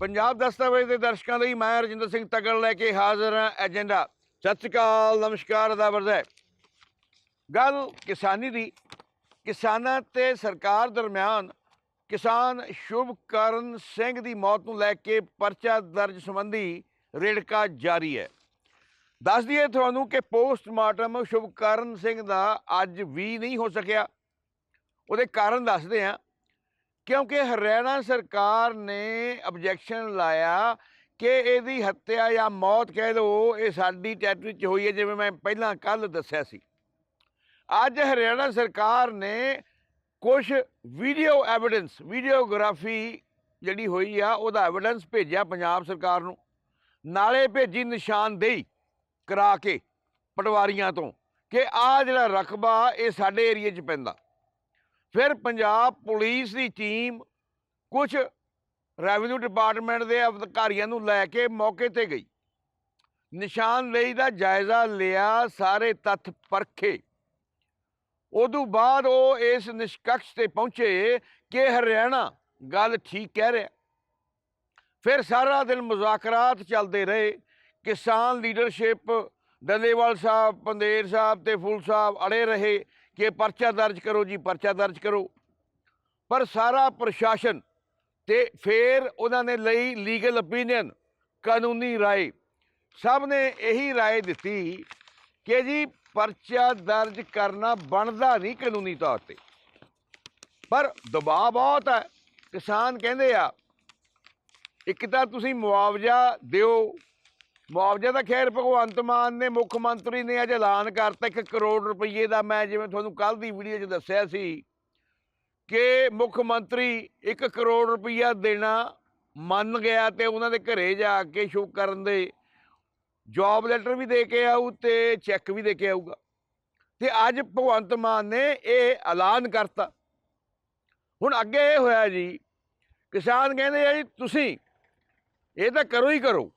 ਪੰਜਾਬ ਦਸਤਾਵੇਜ਼ ਦੇ ਦਰਸ਼ਕਾਂ ਲਈ ਮੈਂ ਰਜਿੰਦਰ ਸਿੰਘ ਤਗੜ ਲੈ ਕੇ ਹਾਜ਼ਰ ਹਾਂ ਏਜੰਡਾ। ਸਤਿ ਸ਼੍ਰੀ ਅਕਾਲ, ਨਮਸਕਾਰ ਅਦਾਬਰਦ ਹੈ ਗੱਲ ਕਿਸਾਨੀ ਦੀ। ਕਿਸਾਨਾਂ ਤੇ ਸਰਕਾਰ ਦਰਮਿਆਨ ਕਿਸਾਨ ਸ਼ੁਭਕਰਨ ਸਿੰਘ ਦੀ ਮੌਤ ਨੂੰ ਲੈ ਕੇ ਪਰਚਾ ਦਰਜ ਸੰਬੰਧੀ ਰੇੜਕਾ ਜਾਰੀ ਹੈ। ਦੱਸ ਦਈਏ ਤੁਹਾਨੂੰ ਕਿ ਪੋਸਟਮਾਰਟਮ ਸ਼ੁਭਕਰਨ ਸਿੰਘ ਦਾ ਅੱਜ ਵੀ ਨਹੀਂ ਹੋ ਸਕਿਆ। ਉਹਦੇ ਕਾਰਨ ਦੱਸਦੇ ਹਾਂ। ਕਿਉਂਕਿ ਹਰਿਆਣਾ ਸਰਕਾਰ ਨੇ ਆਬਜੈਕਸ਼ਨ ਲਾਇਆ ਕਿ ਇਹਦੀ ਹੱਤਿਆ ਜਾਂ ਮੌਤ ਕਹਿ ਲਓ ਇਹ ਸਾਡੀ ਟੈਟਰੀ 'ਚ ਹੋਈ ਹੈ, ਜਿਵੇਂ ਮੈਂ ਪਹਿਲਾਂ ਕੱਲ ਦੱਸਿਆ ਸੀ। ਅੱਜ ਹਰਿਆਣਾ ਸਰਕਾਰ ਨੇ ਕੁਝ ਵੀਡੀਓ ਐਵੀਡੈਂਸ ਵੀਡੀਓਗ੍ਰਾਫੀ ਜਿਹੜੀ ਹੋਈ ਆ, ਉਹਦਾ ਐਵੀਡੈਂਸ ਭੇਜਿਆ ਪੰਜਾਬ ਸਰਕਾਰ ਨੂੰ। ਨਾਲੇ ਭੇਜੀ ਨਿਸ਼ਾਨਦੇਹੀ ਕਰਾ ਕੇ ਪਟਵਾਰੀਆਂ ਤੋਂ ਕਿ ਆ ਜਿਹੜਾ ਰਕਬਾ ਇਹ ਸਾਡੇ ਏਰੀਏ 'ਚ ਪੈਂਦਾ। ਫਿਰ ਪੰਜਾਬ ਪੁਲਿਸ ਦੀ ਟੀਮ ਕੁਝ ਰੈਵਨਿਊ ਡਿਪਾਰਟਮੈਂਟ ਦੇ ਅਧਿਕਾਰੀਆਂ ਨੂੰ ਲੈ ਕੇ ਮੌਕੇ ਤੇ ਗਈ। ਨਿਸ਼ਾਨਦੇਹੀ ਦਾ ਜਾਇਜ਼ਾ ਲਿਆ ਸਾਰੇ ਤੱਥ ਪਰਖੇ। ਉਦੋਂ ਬਾਅਦ ਉਹ ਇਸ ਨਿਸ਼ਕਸ਼ ਤੇ ਪਹੁੰਚੇ ਕਿ ਹਰਿਆਣਾ ਗੱਲ ਠੀਕ ਕਹਿ ਰਿਹਾ। ਫਿਰ ਸਾਰਾ ਦਿਨ ਮੁਜ਼ਾਕਰਾਤ ਚੱਲਦੇ ਰਹੇ। ਕਿਸਾਨ ਲੀਡਰਸ਼ਿਪ, ਡੱਲੇਵਾਲ ਸਾਹਿਬ, ਪੰਦੇਰ ਸਾਹਿਬ ਤੇ ਫੁੱਲ ਸਾਹਿਬ ਅੜੇ ਰਹੇ। ਕਿ ਪਰਚਾ ਦਰਜ ਕਰੋ ਜੀ, ਪਰਚਾ ਦਰਜ ਕਰੋ। ਪਰ ਸਾਰਾ ਪ੍ਰਸ਼ਾਸਨ ਤੇ ਫਿਰ ਉਹਨਾਂ ਨੇ ਲਈ ਲੀਗਲ ਓਪੀਨੀਅਨ ਕਾਨੂੰਨੀ ਰਾਏ। ਸਭ ਨੇ ਇਹੀ ਰਾਏ ਦਿੱਤੀ ਕਿ ਜੀ, ਪਰਚਾ ਦਰਜ ਕਰਨਾ ਬਣਦਾ ਨਹੀਂ ਕਾਨੂੰਨੀ ਤੌਰ ਤੇ। ਪਰ ਦਬਾਅ ਬਹੁਤ ਹੈ। ਕਿਸਾਨ ਕਹਿੰਦੇ ਆ, ਇੱਕ ਤਾਂ ਤੁਸੀਂ ਮੁਆਵਜ਼ਾ ਦਿਓ ਮੁਆਵਜ਼ਾ ਤਾਂ ਖੈਰ ਭਗਵੰਤ ਮਾਨ ਨੇ, ਮੁੱਖ ਮੰਤਰੀ ਨੇ ਅੱਜ ਐਲਾਨ ਕਰਤਾ 1 ਕਰੋੜ ਰੁਪਏ ਦਾ, ਮੈਂ ਜਿਵੇਂ ਤੁਹਾਨੂੰ ਕੱਲ ਦੀ ਵੀਡੀਓ 'ਚ ਦੱਸਿਆ ਸੀ ਕਿ ਮੁੱਖ ਮੰਤਰੀ 1 ਕਰੋੜ ਰੁਪਈਆ ਦੇਣਾ ਮੰਨ ਗਿਆ ਤੇ ਉਹਨਾਂ ਦੇ ਘਰੇ ਜਾ ਕੇ ਸ਼ੁਭ ਕਰਨ ਦੇ ਜੌਬ ਲੈਟਰ ਵੀ ਦੇ ਕੇ ਆਊ ਤੇ ਚੈੱਕ ਵੀ ਦੇ ਕੇ ਆਊਗਾ। ਤੇ ਅੱਜ ਭਗਵੰਤ ਮਾਨ ਨੇ ਇਹ ਐਲਾਨ ਕਰਤਾ। ਹੁਣ ਅੱਗੇ ਇਹ ਹੋਇਆ ਜੀ, ਕਿਸਾਨ ਕਹਿੰਦੇ ਆ ਜੀ, ਤੁਸੀਂ ਇਹ ਤਾਂ ਕਰੋ ਹੀ ਕਰੋ।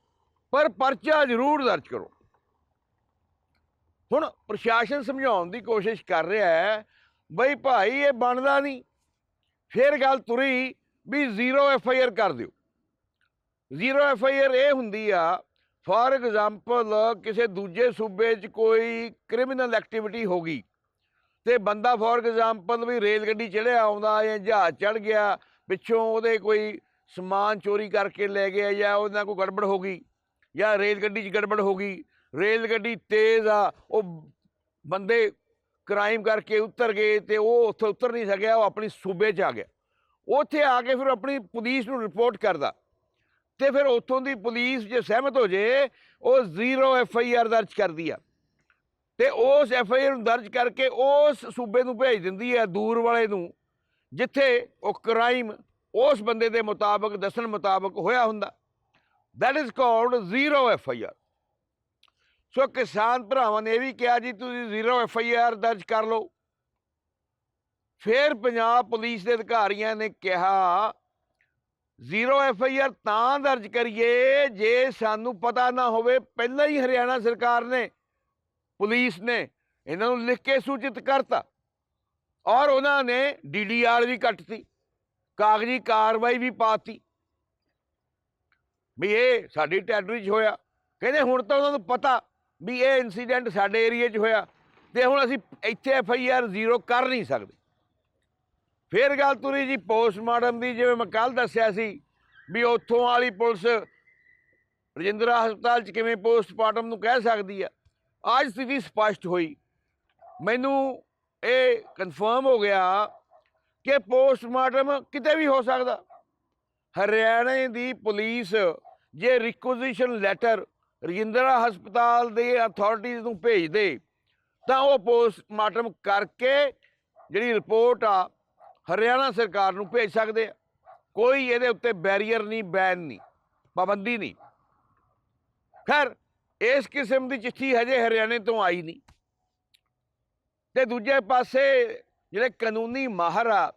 ਪਰ ਪਰਚਾ ਜ਼ਰੂਰ ਦਰਜ ਕਰੋ। ਹੁਣ ਪ੍ਰਸ਼ਾਸਨ ਸਮਝਾਉਣ ਦੀ ਕੋਸ਼ਿਸ਼ ਕਰ ਰਿਹਾ ਹੈ, ਬਈ ਭਾਈ ਇਹ ਬਣਦਾ ਨਹੀਂ। ਫਿਰ ਗੱਲ ਤੁਰੀ ਵੀ ਜ਼ੀਰੋ ਐਫ ਆਈ ਆਰ ਕਰ ਦਿਓ। ਜ਼ੀਰੋ ਐਫ ਆਈ ਆਰ ਇਹ ਹੁੰਦੀ ਆ, ਫਾਰ ਐਗਜ਼ਾਮਪਲ ਕਿਸੇ ਦੂਜੇ ਸੂਬੇ 'ਚ ਕੋਈ ਕ੍ਰਿਮੀਨਲ ਐਕਟੀਵਿਟੀ ਹੋ ਗਈ ਤੇ ਬੰਦਾ ਫਾਰ ਐਗਜ਼ਾਮਪਲ ਵੀ ਰੇਲ ਗੱਡੀ ਚੜਿਆ ਆਉਂਦਾ ਜਾਂ ਜਹਾਜ਼ ਚੜ ਗਿਆ, ਪਿੱਛੋਂ ਉਹਦੇ ਕੋਈ ਸਮਾਨ ਚੋਰੀ ਕਰਕੇ ਲੈ ਗਿਆ ਜਾਂ ਉਹਦੇ ਨਾਲ ਕੋਈ ਗੜਬੜ ਹੋ ਗਈ। ਜਾਂ ਰੇਲ ਗੱਡੀ 'ਚ ਗੜਬੜ ਹੋ ਗਈ, ਰੇਲ ਗੱਡੀ ਤੇਜ਼ ਆ, ਉਹ ਬੰਦੇ ਕ੍ਰਾਈਮ ਕਰਕੇ ਉਤਰ ਗਏ ਤੇ ਉਹ ਉੱਥੇ ਉਤਰ ਨਹੀਂ ਸਕਿਆ, ਉਹ ਆਪਣੀ ਸੂਬੇ 'ਚ ਆ ਗਿਆ। ਉੱਥੇ ਆ ਕੇ ਫਿਰ ਆਪਣੀ ਪੁਲਿਸ ਨੂੰ ਰਿਪੋਰਟ ਕਰਦਾ ਤੇ ਫਿਰ ਉੱਥੋਂ ਦੀ ਪੁਲਿਸ ਜੇ ਸਹਿਮਤ ਹੋ ਜੇ, ਉਹ ਜ਼ੀਰੋ ਐਫ ਆਈ ਆਰ ਦਰਜ ਕਰਦੀ ਆ। ਤੇ ਉਸ ਐਫ ਆਈ ਆਰ ਨੂੰ ਦਰਜ ਕਰਕੇ ਉਸ ਸੂਬੇ ਨੂੰ ਭੇਜ ਦਿੰਦੀ ਹੈ ਦੂਰ ਵਾਲੇ ਨੂੰ, ਜਿੱਥੇ ਉਹ ਕ੍ਰਾਈਮ ਉਸ ਬੰਦੇ ਦੇ ਮੁਤਾਬਕ, ਦੱਸਣ ਮੁਤਾਬਕ ਹੋਇਆ ਹੁੰਦਾ। That is called zero F I R so ਕਿਸਾਨ ਭਰਾਵਾਂ ਨੇ ਇਹ ਵੀ ਕਿਹਾ ਜੀ ਤੁਸੀਂ ਜ਼ੀਰੋ ਐਫ ਆਈ ਆਰ ਦਰਜ ਕਰ ਲਓ ਫਿਰ ਪੰਜਾਬ ਪੁਲਿਸ ਦੇ ਅਧਿਕਾਰੀਆਂ ਨੇ ਕਿਹਾ ਜ਼ੀਰੋ ਐਫ ਆਈ ਆਰ ਤਾਂ ਦਰਜ ਕਰੀਏ ਜੇ ਸਾਨੂੰ ਪਤਾ ਨਾ ਹੋਵੇ ਪਹਿਲਾਂ ਹੀ ਹਰਿਆਣਾ ਸਰਕਾਰ ਨੇ ਪੁਲਿਸ ਨੇ ਇਹਨਾਂ ਨੂੰ ਲਿਖ ਕੇ ਸੂਚਿਤ ਕਰਤਾ ਔਰ ਉਹਨਾਂ ਨੇ ਡੀਡੀਆਰ ਵੀ ਕੱਟਤੀ ਕਾਗਜ਼ੀ ਕਾਰਵਾਈ ਵੀ ਪਾਤੀ ਵੀ ਇਹ ਸਾਡੀ ਟੈਰੀਟਰੀ 'ਚ ਹੋਇਆ। ਕਹਿੰਦੇ ਹੁਣ ਤਾਂ ਉਹਨਾਂ ਨੂੰ ਪਤਾ ਵੀ ਇਹ ਇਨਸੀਡੈਂਟ ਸਾਡੇ ਏਰੀਏ 'ਚ ਹੋਇਆ ਤੇ ਹੁਣ ਅਸੀਂ ਇੱਥੇ ਐਫ ਆਈ ਆਰ ਜ਼ੀਰੋ ਕਰ ਨਹੀਂ ਸਕਦੇ। ਫਿਰ ਗੱਲ ਤੁਰੀ ਜੀ ਪੋਸਟਮਾਰਟਮ ਦੀ, ਜਿਵੇਂ ਮੈਂ ਕੱਲ ਦੱਸਿਆ ਸੀ ਵੀ ਉੱਥੋਂ ਵਾਲੀ ਪੁਲਿਸ ਰਜਿੰਦਰਾ ਹਸਪਤਾਲ 'ਚ ਕਿਵੇਂ ਪੋਸਟਮਾਰਟਮ ਨੂੰ ਕਹਿ ਸਕਦੀ ਆ। ਅੱਜ ਸਥਿਤੀ ਸਪਸ਼ਟ ਹੋਈ। ਮੈਨੂੰ ਇਹ ਕਨਫਰਮ ਹੋ ਗਿਆ ਕਿ ਪੋਸਟਮਾਰਟਮ ਕਿਤੇ ਵੀ ਹੋ ਸਕਦਾ। ਹਰਿਆਣੇ ਦੀ ਪੁਲਿਸ ਜੇ ਰਿਕੁਜੀਸ਼ਨ ਲੈਟਰ ਰਜਿੰਦਰਾ ਹਸਪਤਾਲ ਦੇ ਅਥਾਰਟੀਜ਼ ਨੂੰ ਭੇਜ ਦੇ, ਤਾਂ ਉਹ ਪੋਸਟਮਾਰਟਮ ਕਰਕੇ ਜਿਹੜੀ ਰਿਪੋਰਟ ਆ ਹਰਿਆਣਾ ਸਰਕਾਰ ਨੂੰ ਭੇਜ ਸਕਦੇ ਆ। ਕੋਈ ਇਹਦੇ ਉੱਤੇ ਬੈਰੀਅਰ ਨਹੀਂ ਬੈਨ ਨਹੀਂ, ਪਾਬੰਦੀ ਨਹੀਂ। ਖੈਰ, ਇਸ ਕਿਸਮ ਦੀ ਚਿੱਠੀ ਹਜੇ ਹਰਿਆਣੇ ਤੋਂ ਆਈ ਨਹੀਂ। ਤੇ ਦੂਜੇ ਪਾਸੇ ਜਿਹੜੇ ਕਾਨੂੰਨੀ ਮਾਹਰ ਆ,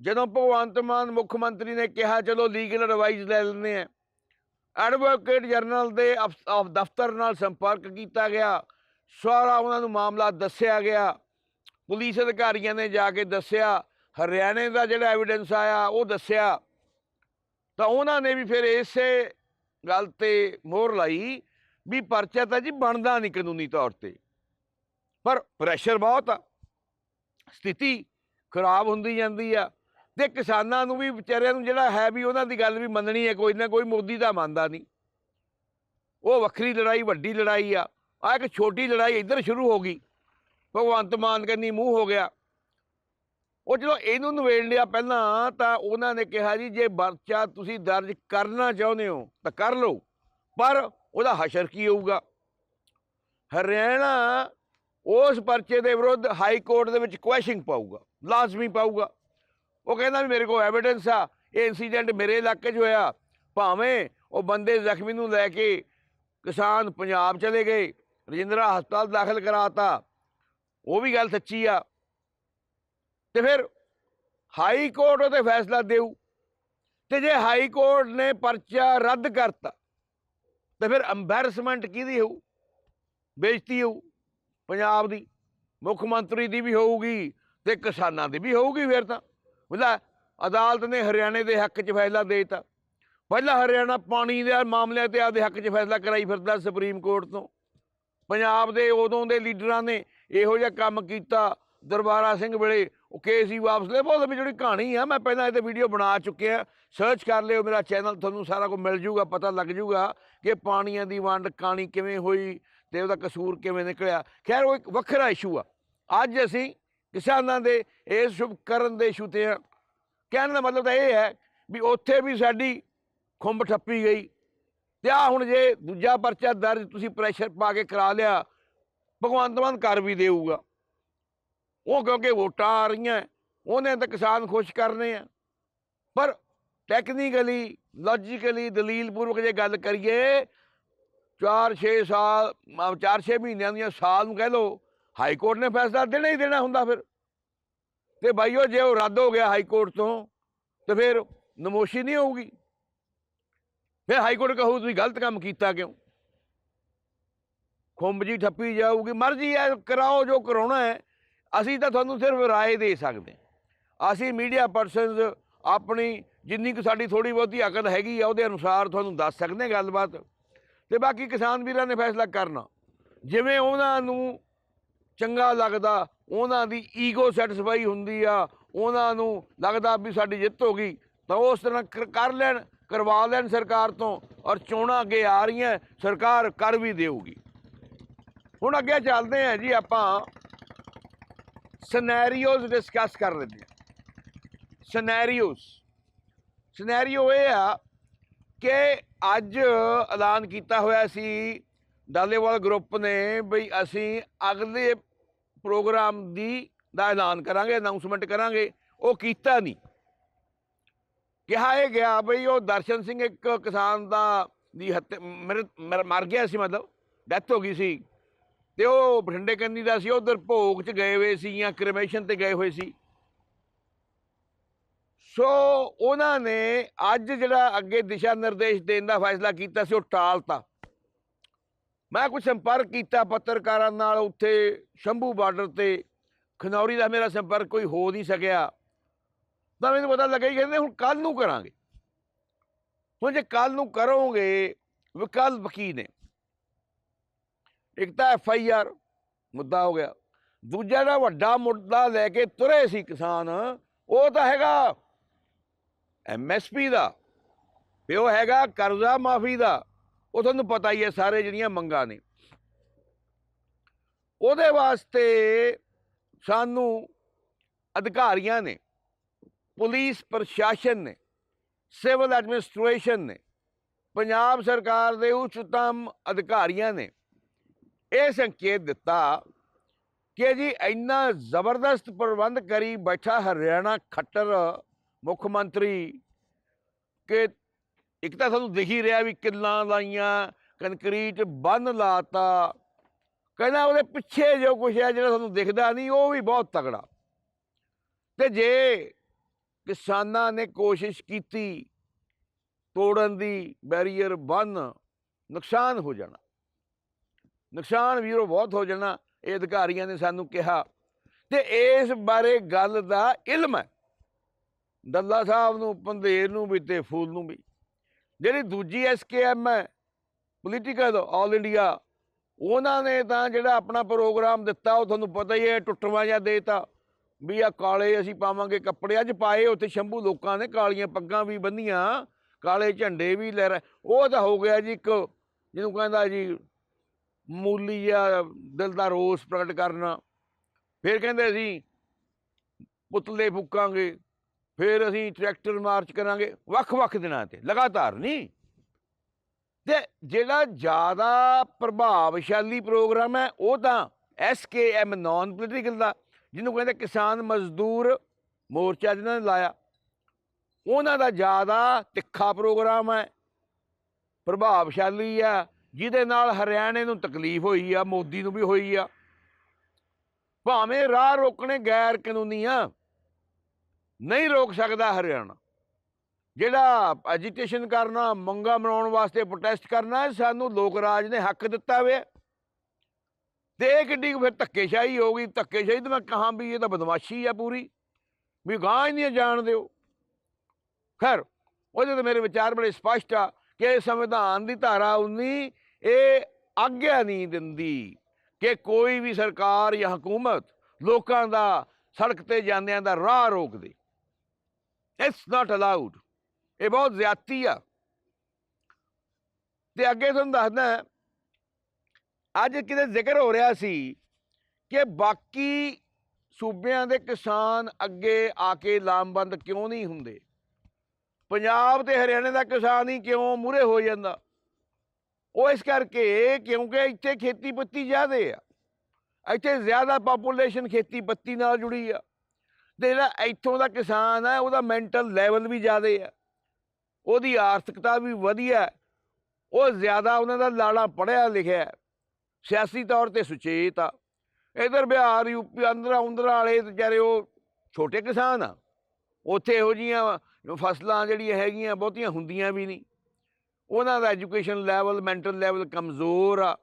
ਜਦੋਂ ਭਗਵੰਤ ਮਾਨ ਮੁੱਖ ਮੰਤਰੀ ਨੇ ਕਿਹਾ, ਚਲੋ ਲੀਗਲ ਐਡਵਾਈਸ ਲੈ ਲੈਂਦੇ ਆ ਐਡਵੋਕੇਟ ਜਨਰਲ ਦੇ ਅਫ- ਦਫ਼ਤਰ ਨਾਲ ਸੰਪਰਕ ਕੀਤਾ ਗਿਆ। ਸਾਰਾ ਉਹਨਾਂ ਨੂੰ ਮਾਮਲਾ ਦੱਸਿਆ ਗਿਆ। ਪੁਲਿਸ ਅਧਿਕਾਰੀਆਂ ਨੇ ਜਾ ਕੇ ਦੱਸਿਆ। ਹਰਿਆਣੇ ਦਾ ਜਿਹੜਾ ਐਵੀਡੈਂਸ ਆਇਆ, ਉਹ ਦੱਸਿਆ। ਤਾਂ ਉਹਨਾਂ ਨੇ ਵੀ ਫਿਰ ਇਸੇ ਗੱਲ ਤੇ ਮੋਹਰ ਲਾਈ ਵੀ ਪਰਚਾ ਤਾਂ ਜੀ ਬਣਦਾ ਨਹੀਂ ਕਾਨੂੰਨੀ ਤੌਰ ਤੇ। ਪਰ ਪ੍ਰੈਸ਼ਰ ਬਹੁਤ ਆ। ਸਥਿਤੀ ਖਰਾਬ ਹੁੰਦੀ ਜਾਂਦੀ ਆ। ਤੇ ਕਿਸਾਨਾਂ ਨੂੰ ਵੀ, ਵਿਚਾਰਿਆਂ ਨੂੰ ਜਿਹੜਾ ਹੈ ਵੀ ਉਹਨਾਂ ਦੀ ਗੱਲ ਵੀ ਮੰਨਣੀ ਹੈ, ਕੋਈ ਨਾ ਕੋਈ ਮੋਦੀ ਦਾ ਮੰਨਦਾ ਨਹੀਂ। ਉਹ ਵੱਖਰੀ ਲੜਾਈ, ਵੱਡੀ ਲੜਾਈ ਆ। ਆ ਇੱਕ ਛੋਟੀ ਲੜਾਈ ਇੱਧਰ ਸ਼ੁਰੂ ਹੋ ਗਈ। ਭਗਵੰਤ ਮਾਨ ਕੰਨੀ ਮੂੰਹ ਹੋ ਗਿਆ। ਉਹ ਜਦੋਂ ਇਹਨੂੰ ਨਵੇੜ ਲਿਆ ਪਹਿਲਾਂ ਤਾਂ ਉਹਨਾਂ ਨੇ ਕਿਹਾ ਜੀ, ਜੇ ਪਰਚਾ ਤੁਸੀਂ ਦਰਜ ਕਰਨਾ ਚਾਹੁੰਦੇ ਹੋ ਤਾਂ ਕਰ ਲਓ, ਪਰ ਉਹਦਾ ਹਸ਼ਰ ਕੀ ਹੋਊਗਾ? ਹਰਿਆਣਾ ਉਸ ਪਰਚੇ ਦੇ ਵਿਰੁੱਧ ਹਾਈ ਕੋਰਟ ਦੇ ਵਿੱਚ ਕੁਐਸ਼ਿੰਗ ਪਾਊਗਾ, ਲਾਜ਼ਮੀ ਪਾਊਗਾ। ਉਹ ਕਹਿੰਦਾ ਵੀ ਮੇਰੇ ਕੋਲ ਐਵੀਡੈਂਸ ਆ, ਇਹ ਇਨਸੀਡੈਂਟ ਮੇਰੇ ਇਲਾਕੇ 'ਚ ਹੋਇਆ। ਭਾਵੇਂ ਉਹ ਬੰਦੇ ਜ਼ਖਮੀ ਨੂੰ ਲੈ ਕੇ ਕਿਸਾਨ ਪੰਜਾਬ ਚਲੇ ਗਏ, ਰਜਿੰਦਰਾ ਹਸਪਤਾਲ ਦਾਖਲ ਕਰਾਤਾ, ਉਹ ਵੀ ਗੱਲ ਸੱਚੀ ਆ। ਤੇ ਫਿਰ ਹਾਈ ਕੋਰਟ ਉਹਤੇ ਫੈਸਲਾ ਦੇਊ। ਤੇ ਜੇ ਹਾਈ ਕੋਰਟ ਨੇ ਪਰਚਾ ਰੱਦ ਕਰਤਾ, ਤੇ ਫਿਰ ਐਮਬੈਰਸਮੈਂਟ ਕਿਹਦੀ ਹੋਊ? ਬੇਇੱਜ਼ਤੀ ਹੋਊ, ਪੰਜਾਬ ਦੀ, ਮੁੱਖ ਮੰਤਰੀ ਦੀ ਵੀ ਹੋਊਗੀ ਤੇ ਕਿਸਾਨਾਂ ਦੀ ਵੀ ਹੋਊਗੀ ਫਿਰ ਤਾਂ। ਉਹਦਾ ਅਦਾਲਤ ਨੇ ਹਰਿਆਣੇ ਦੇ ਹੱਕ 'ਚ ਫੈਸਲਾ ਦੇ ਦਿੱਤਾ। ਪਹਿਲਾਂ ਹਰਿਆਣਾ ਪਾਣੀ ਦੇ ਮਾਮਲਿਆਂ ਤੇ ਆਪਦੇ ਹੱਕ 'ਚ ਫੈਸਲਾ ਕਰਾਈ ਫਿਰਦਾ ਸੁਪਰੀਮ ਕੋਰਟ ਤੋਂ। ਪੰਜਾਬ ਦੇ ਉਦੋਂ ਦੇ ਲੀਡਰਾਂ ਨੇ ਇਹੋ ਜਿਹਾ ਕੰਮ ਕੀਤਾ ਦਰਬਾਰਾ ਸਿੰਘ ਵੇਲੇ। ਉਹ ਕੇਸ ਹੀ ਵਾਪਸ ਲੈ ਬਹੁਤ ਜਿਹੜੀ ਕਹਾਣੀ ਆ, ਮੈਂ ਪਹਿਲਾਂ ਇਹਦੇ ਵੀਡੀਓ ਬਣਾ ਚੁੱਕਿਆ। ਸਰਚ ਕਰ ਲਿਓ ਮੇਰਾ ਚੈਨਲ ਤੁਹਾਨੂੰ ਸਾਰਾ ਕੁਝ ਮਿਲ ਜੂਗਾ, ਪਤਾ ਲੱਗ ਜੂਗਾ ਕਿ ਪਾਣੀਆਂ ਦੀ ਵੰਡ ਕਾਣੀ ਕਿਵੇਂ ਹੋਈ ਤੇ ਉਹਦਾ ਕਸੂਰ ਕਿਵੇਂ ਨਿਕਲਿਆ। ਖੈਰ, ਉਹ ਇੱਕ ਵੱਖਰਾ ਇਸ਼ੂ ਆ। ਅੱਜ ਅਸੀਂ ਕਿਸਾਨਾਂ ਦੇ ਇਸ ਸ਼ੁਭ ਕਰਨ ਦੇ ਇਸ਼ੂ ਤੇ ਆ। ਕਹਿਣ ਦਾ ਮਤਲਬ ਤਾਂ ਇਹ ਹੈ ਵੀ ਉੱਥੇ ਵੀ ਸਾਡੀ ਖੁੰਬ ਠੱਪੀ ਗਈ ਤੇ ਆ ਹੁਣ ਜੇ ਦੂਜਾ ਪਰਚਾ ਦਰਜ ਤੁਸੀਂ ਪ੍ਰੈਸ਼ਰ ਪਾ ਕੇ ਕਰਾ ਲਿਆ, ਭਗਵੰਤ ਮਾਨ ਕਰ ਵੀ ਦੇਊਗਾ। ਉਹ ਕਿਉਂਕਿ ਵੋਟਾਂ ਆ ਰਹੀਆਂ, ਉਹਨੇ ਤਾਂ ਕਿਸਾਨ ਖੁਸ਼ ਕਰਨੇ ਆ। ਪਰ ਟੈਕਨੀਕਲੀ ਲੌਜੀਕਲੀ ਦਲੀਲਪੂਰਵਕ ਜੇ ਗੱਲ ਕਰੀਏ 4-6 ਸਾਲ 4-6 ਮਹੀਨਿਆਂ ਦੀਆਂ ਸਾਲ ਨੂੰ ਕਹਿ ਲਓ ਹਾਈ ਕੋਰਟ ਨੇ ਫੈਸਲਾ ਦੇਣਾ ਹੀ ਦੇਣਾ ਹੁੰਦਾ ਫਿਰ। ਤੇ ਬਾਈਓ, ਜੇ ਉਹ ਰੱਦ ਹੋ ਗਿਆ ਹਾਈ ਕੋਰਟ ਤੋਂ, ਤੇ ਫਿਰ ਨਮੋਸ਼ੀ ਨਹੀਂ ਹੋਊਗੀ। ਫਿਰ ਹਾਈ ਕੋਰਟ ਕਹੂ, ਤੁਸੀਂ ਗਲਤ ਕੰਮ ਕੀਤਾ ਕਿਉਂ? ਖੁੰਬ ਜੀ ਠੱਪੀ ਜਾਊਗੀ। ਮਰਜ਼ੀ ਹੈ ਕਰਾਓ ਜੋ ਕਰਾਉਣਾ ਹੈ ਅਸੀਂ ਤਾਂ ਤੁਹਾਨੂੰ ਸਿਰਫ ਰਾਏ ਦੇ ਸਕਦੇ ਅਸੀਂ ਮੀਡੀਆ ਪਰਸਨਸ ਆਪਣੀ ਜਿੰਨੀ ਕੁ ਸਾਡੀ ਥੋੜੀ ਬਹੁਤੀ ਅਕਲ ਹੈਗੀ ਆ, ਉਹਦੇ ਅਨੁਸਾਰ ਤੁਹਾਨੂੰ ਦੱਸ ਸਕਦੇ ਹਾਂ ਗੱਲਬਾਤ। ਤੇ ਬਾਕੀ ਕਿਸਾਨ ਵੀਰਾਂ ਨੇ ਫੈਸਲਾ ਕਰਨਾ। ਜਿਵੇਂ ਉਹਨਾਂ ਨੂੰ ਚੰਗਾ ਲੱਗਦਾ, ਉਹਨਾਂ ਦੀ ਈਗੋ ਸੈਟੀਸਫਾਈ ਹੁੰਦੀ ਆ, ਉਹਨਾਂ ਨੂੰ ਲੱਗਦਾ ਵੀ ਸਾਡੀ ਜਿੱਤ ਹੋ ਗਈ, ਤਾਂ ਉਸ ਤਰ੍ਹਾਂ ਕਰ- ਕਰ ਲੈਣ, ਕਰਵਾ ਲੈਣ ਸਰਕਾਰ ਤੋਂ, ਔਰ ਚੋਣਾਂ ਅੱਗੇ ਆ ਰਹੀਆਂ, ਸਰਕਾਰ ਕਰ ਵੀ ਦੇਊਗੀ। ਹੁਣ ਅੱਗੇ ਚੱਲਦੇ ਹਾਂ ਜੀ ਆਪਾਂ ਸਿਨੈਰੀਓਜ਼ ਡਿਸਕਸ ਕਰ ਲੈਂਦੇ ਹਾਂ। ਸਿਨੈਰੀਓਜ਼ ਸਿਨੈਰੀਓ ਇਹ ਆ ਕਿ ਅੱਜ ਐਲਾਨ ਕੀਤਾ ਹੋਇਆ ਸੀ, ਡਾਲੇਵਾਲ ਗਰੁੱਪ ਨੇ, ਬਈ ਅਸੀਂ ਅਗਲੇ ਪ੍ਰੋਗਰਾਮ ਦੀ ਦਾ ਐਲਾਨ ਕਰਾਂਗੇ ਅਨਾਉਂਸਮੈਂਟ ਕਰਾਂਗੇ, ਉਹ ਕੀਤਾ ਨਹੀਂ। ਕਿਹਾ ਇਹ ਗਿਆ ਬਈ ਉਹ ਦਰਸ਼ਨ ਸਿੰਘ ਇੱਕ ਕਿਸਾਨ ਦਾ ਦੀ ਹੱਤਿਆ, ਮਰ- ਮਰ ਮਰ ਗਿਆ ਸੀ ਮਤਲਬ ਡੈਥ ਹੋ ਗਈ ਸੀ। ਤੇ ਉਹ ਬਠਿੰਡੇ ਕੰਨੀ ਦਾ ਸੀ, ਉਧਰ ਭੋਗ 'ਚ ਗਏ ਹੋਏ ਸੀ ਜਾਂ ਕ੍ਰਿਮੇਸ਼ਨ ਤੇ ਗਏ ਹੋਏ ਸੀ। ਸੋ ਉਹਨਾਂ ਨੇ ਅੱਜ ਜਿਹੜਾ ਅੱਗੇ ਦਿਸ਼ਾ ਨਿਰਦੇਸ਼ ਦੇਣ ਦਾ ਫੈਸਲਾ ਕੀਤਾ ਸੀ, ਉਹ ਟਾਲਤਾ ਮੈਂ ਕੁਝ ਸੰਪਰਕ ਕੀਤਾ ਪੱਤਰਕਾਰਾਂ ਨਾਲ ਉੱਥੇ ਸ਼ੰਭੂ ਬਾਰਡਰ ਤੇ। ਖਨੌਰੀ ਦਾ ਮੇਰਾ ਸੰਪਰਕ ਕੋਈ ਹੋ ਨਹੀਂ ਸਕਿਆ। ਤਾਂ ਮੈਨੂੰ ਪਤਾ ਲੱਗਾ ਹੀ ਕਹਿੰਦੇ ਹੁਣ ਕੱਲ ਨੂੰ ਕਰਾਂਗੇ। ਹੁਣ ਜੇ ਕੱਲ ਨੂੰ ਕਰੋਗੇ ਵਿਕਲਪ ਕੀ ਨੇ। ਇੱਕ ਤਾਂ ਐਫ ਆਈ ਆਰ ਮੁੱਦਾ ਹੋ ਗਿਆ। ਦੂਜਾ ਜਿਹੜਾ ਵੱਡਾ ਮੁੱਦਾ ਲੈ ਕੇ ਤੁਰੇ ਸੀ ਕਿਸਾਨ, ਉਹ ਤਾਂ ਹੈਗਾ ਐਮਐਸਪੀ ਦਾ। ਤੇ ਉਹ ਹੈਗਾ ਕਰਜ਼ਾ ਮਾਫੀ ਦਾ। ਉਹ ਤੁਹਾਨੂੰ ਪਤਾ ਹੀ ਹੈ, ਸਾਰੇ ਜਿਹੜੀਆਂ ਮੰਗਾਂ ਨੇ। ਉਹਦੇ ਵਾਸਤੇ ਸਾਨੂੰ ਅਧਿਕਾਰੀਆਂ ਨੇ, ਪੁਲਿਸ ਪ੍ਰਸ਼ਾਸਨ ਨੇ, ਸਿਵਲ ਐਡਮਿਨਿਸਟ੍ਰੇਸ਼ਨ ਨੇ, ਪੰਜਾਬ ਸਰਕਾਰ ਦੇ ਉੱਚਤਮ ਅਧਿਕਾਰੀਆਂ ਨੇ ਇਹ ਸੰਕੇਤ ਦਿੱਤਾ ਕਿ ਜੀ ਇੰਨਾ ਜ਼ਬਰਦਸਤ ਪ੍ਰਬੰਧ ਕਰੀ ਬੈਠਾ ਹਰਿਆਣਾ ਖੱਟਰ ਮੁੱਖ ਮੰਤਰੀ ਕਿ ਇੱਕ ਤਾਂ ਸਾਨੂੰ ਦਿਖ ਹੀ ਰਿਹਾ ਵੀ ਕਿੱਲਾਂ ਲਾਈਆਂ ਕੰਕਰੀਟ ਬੰਨ ਲਾਤਾ। ਕਹਿੰਦਾ ਉਹਦੇ ਪਿੱਛੇ ਜੋ ਕੁਛ ਹੈ ਜਿਹੜਾ ਸਾਨੂੰ ਦਿਖਦਾ ਨਹੀਂ, ਉਹ ਵੀ ਬਹੁਤ ਤਗੜਾ ਤੇ ਜੇ ਕਿਸਾਨਾਂ ਨੇ ਕੋਸ਼ਿਸ਼ ਕੀਤੀ ਤੋੜਨ ਦੀ, ਬੈਰੀਅਰ ਬੰਨ, ਨੁਕਸਾਨ ਹੋ ਜਾਣਾ। ਨੁਕਸਾਨ ਵੀਰੋ ਬਹੁਤ ਹੋ ਜਾਣਾ, ਇਹ ਅਧਿਕਾਰੀਆਂ ਨੇ ਸਾਨੂੰ ਕਿਹਾ। ਤੇ ਇਸ ਬਾਰੇ ਗੱਲ ਦਾ ਇਲਮ ਹੈ। ਦੱਲਾ ਸਾਹਿਬ ਨੂੰ, ਪੰਧੇਰ ਨੂੰ ਵੀ ਤੇ ਫੂਲ ਨੂੰ ਵੀ। ਜਿਹੜੀ ਦੂਜੀ ਐਸਕੇਐਮ ਹੈ ਪੋਲੀਟੀਕਲ ਆਲ ਇੰਡੀਆ ਉਹਨਾਂ ਨੇ ਤਾਂ ਜਿਹੜਾ ਆਪਣਾ ਪ੍ਰੋਗਰਾਮ ਦਿੱਤਾ, ਉਹ ਤੁਹਾਨੂੰ ਪਤਾ ਹੀ ਹੈ, ਟੁੱਟਵਾਂ ਜਿਹਾ ਦੇਤਾ, ਵੀ ਆ ਕਾਲੇ ਅਸੀਂ ਪਾਵਾਂਗੇ ਕੱਪੜੇ, ਅੱਜ ਪਾਏ ਉੱਥੇ ਸ਼ੰਭੂ ਲੋਕਾਂ ਨੇ, ਕਾਲੀਆਂ ਪੱਗਾਂ ਵੀ ਬੰਨੀਆਂ, ਕਾਲੇ ਝੰਡੇ ਵੀ ਲੈ ਰਹੇ, ਉਹ ਤਾਂ ਹੋ ਗਿਆ ਜੀ ਇੱਕ ਜਿਹਨੂੰ ਕਹਿੰਦਾ ਜੀ, ਮੂਲੀ ਜਾਂ ਦਿਲ ਦਾ ਰੋਸ ਪ੍ਰਗਟ ਕਰਨਾ, ਫਿਰ ਕਹਿੰਦੇ ਅਸੀਂ ਪੁਤਲੇ ਫੂਕਾਂਗੇ। ਫਿਰ ਅਸੀਂ ਟਰੈਕਟਰ ਮਾਰਚ ਕਰਾਂਗੇ, ਵੱਖ-ਵੱਖ ਦਿਨਾਂ ਤੇ, ਲਗਾਤਾਰ ਨਹੀਂ। ਤੇ ਜਿਹੜਾ ਜ਼ਿਆਦਾ ਪ੍ਰਭਾਵਸ਼ਾਲੀ ਪ੍ਰੋਗਰਾਮ ਹੈ, ਉਹ ਤਾਂ ਐਸਕੇਐਮ ਨਾਨ ਪੋਲੀਟੀਕਲ ਦਾ, ਜਿਹਨੂੰ ਕਹਿੰਦੇ ਕਿਸਾਨ ਮਜ਼ਦੂਰ ਮੋਰਚਾ ਜਿਹਨਾਂ ਨੇ ਲਾਇਆ। ਉਹਨਾਂ ਦਾ ਜ਼ਿਆਦਾ ਤਿੱਖਾ ਪ੍ਰੋਗਰਾਮ ਹੈ, ਪ੍ਰਭਾਵਸ਼ਾਲੀ ਆ ਜਿਹਦੇ ਨਾਲ ਹਰਿਆਣੇ ਨੂੰ ਤਕਲੀਫ ਹੋਈ ਆ, ਮੋਦੀ ਨੂੰ ਵੀ ਹੋਈ ਆ। ਭਾਵੇਂ ਰਾਹ ਰੋਕਣੇ ਗੈਰ ਕਾਨੂੰਨੀ ਆ ਨਹੀਂ ਰੋਕ ਸਕਦਾ ਹਰਿਆਣਾ। ਜਿਹੜਾ ਐਜੀਟੇਸ਼ਨ ਕਰਨਾ, ਮੰਗਾ ਮਨਾਉਣ ਵਾਸਤੇ ਪ੍ਰੋਟੈਸਟ ਕਰਨਾ ਸਾਨੂੰ ਲੋਕ ਰਾਜ ਨੇ ਹੱਕ ਦਿੱਤਾ ਵੇ। ਤੇ ਇਹ ਕਿੱਡੀ ਫਿਰ ਧੱਕੇਸ਼ਾਹੀ ਹੋ ਗਈ। ਧੱਕੇਸ਼ਾਹੀ ਤਾਂ ਮੈਂ ਕਹਾਂ ਵੀ ਇਹ ਤਾਂ ਬਦਮਾਸ਼ੀ ਆ ਪੂਰੀ। ਵੀ ਗਾਂ ਹੀ ਨਹੀਂ ਜਾਣ ਦਿਓ। ਖੈਰ ਉਹਦੇ ਤੇ ਮੇਰੇ ਵਿਚਾਰ ਬੜੇ ਸਪਸ਼ਟ ਆ ਕਿ ਸੰਵਿਧਾਨ ਦੀ ਧਾਰਾ 19 ਇਹ ਆਗਿਆ ਨਹੀਂ ਦਿੰਦੀ ਕਿ ਕੋਈ ਵੀ ਸਰਕਾਰ ਜਾਂ ਹਕੂਮਤ ਲੋਕਾਂ ਦਾ ਸੜਕ ਤੇ ਜਾਂਦਿਆਂ ਦਾ ਰਾਹ ਰੋਕ ਦੇ ਇਟਸ ਨਾਟ ਅਲਾਉਡ ਇਹ ਬਹੁਤ ਜ਼ਿਆਦਤੀ ਆ। ਤੇ ਅੱਗੇ ਤੁਹਾਨੂੰ ਦੱਸਦਾ ਅੱਜ ਕਿਤੇ ਜ਼ਿਕਰ ਹੋ ਰਿਹਾ ਸੀ ਕਿ ਬਾਕੀ ਸੂਬਿਆਂ ਦੇ ਕਿਸਾਨ ਅੱਗੇ ਆ ਕੇ ਲਾਮਬੰਦ ਕਿਉਂ ਨਹੀਂ ਹੁੰਦੇ? ਪੰਜਾਬ ਤੇ ਹਰਿਆਣੇ ਦਾ ਕਿਸਾਨ ਹੀ ਕਿਉਂ ਮੂਰੇ ਹੋ ਜਾਂਦਾ? ਉਹ ਇਸ ਕਰਕੇ ਕਿਉਂਕਿ ਇੱਥੇ ਖੇਤੀ ਪੱਤੀ ਜ਼ਿਆਦੇ ਆ। ਇੱਥੇ ਜ਼ਿਆਦਾ ਪਾਪੂਲੇਸ਼ਨ ਖੇਤੀ ਪੱਤੀ ਨਾਲ ਜੁੜੀ ਆ। ਤੇ ਜਿਹੜਾ ਇੱਥੋਂ ਦਾ ਕਿਸਾਨ ਹੈ ਉਹਦਾ ਮੈਂਟਲ ਲੈਵਲ ਵੀ ਜ਼ਿਆਦਾ ਆ। ਉਹਦੀ ਆਰਥਿਕਤਾ ਵੀ ਵਧੀਆ ਉਹ ਜ਼ਿਆਦਾ ਉਹਨਾਂ ਦਾ ਲਾੜਾ ਪੜਿਆ ਲਿਖਿਆ ਸਿਆਸੀ ਤੌਰ ਤੇ ਸੁਚੇਤ ਆ। ਇਧਰ ਬਿਹਾਰ ਯੂਪੀ ਆਂਧਰਾ, ਉਂਧਰਾ ਵਾਲੇ ਵਿਚਾਰੇ ਉਹ ਛੋਟੇ ਕਿਸਾਨ ਆ। ਉੱਥੇ ਇਹੋ ਜੀਆਂ ਫਸਲਾਂ ਜਿਹੜੀਆਂ ਹੈਗੀਆਂ, ਬਹੁਤੀਆਂ ਹੁੰਦੀਆਂ ਵੀ ਨਹੀਂ। ਉਹਨਾਂ ਦਾ ਐਜੂਕੇਸ਼ਨ ਲੈਵਲ ਮੈਂਟਲ ਲੈਵਲ ਕਮਜ਼ੋਰ ਆ।